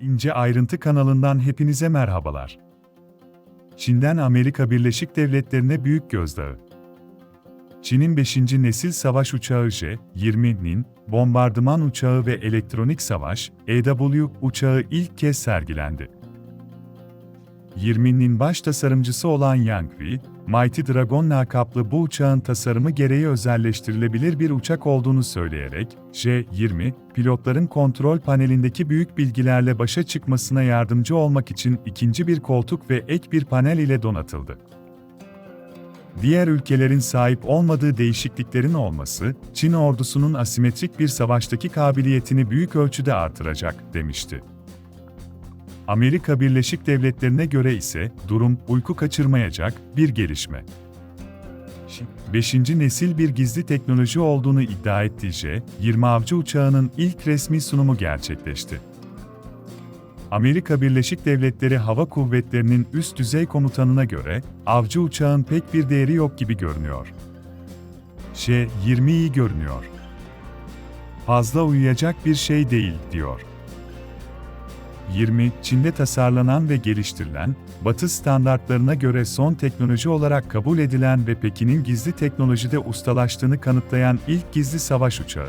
İnce Ayrıntı kanalından hepinize merhabalar. Çin'den Amerika Birleşik Devletleri'ne büyük gözdağı. Çin'in 5. nesil savaş uçağı J-20'nin bombardıman uçağı ve elektronik savaş EW uçağı ilk kez sergilendi. 20'nin baş tasarımcısı olan Yang Wi, Mighty Dragon lakaplı bu uçağın tasarımı gereği özelleştirilebilir bir uçak olduğunu söyleyerek, J-20, pilotların kontrol panelindeki büyük bilgilerle başa çıkmasına yardımcı olmak için ikinci bir koltuk ve ek bir panel ile donatıldı. Diğer ülkelerin sahip olmadığı değişikliklerin olması, Çin ordusunun asimetrik bir savaştaki kabiliyetini büyük ölçüde artıracak, demişti. Amerika Birleşik Devletleri'ne göre ise durum uyku kaçırmayacak bir gelişme. 5. nesil bir gizli teknoloji olduğunu iddia ettiği J-20 avcı uçağının ilk resmi sunumu gerçekleşti. Amerika Birleşik Devletleri Hava Kuvvetleri'nin üst düzey komutanına göre avcı uçağın pek bir değeri yok gibi görünüyor. J-20 iyi görünüyor. Fazla uyuyacak bir şey değil, diyor. 20, Çin'de tasarlanan ve geliştirilen, Batı standartlarına göre son teknoloji olarak kabul edilen ve Pekin'in gizli teknolojide ustalaştığını kanıtlayan ilk gizli savaş uçağı.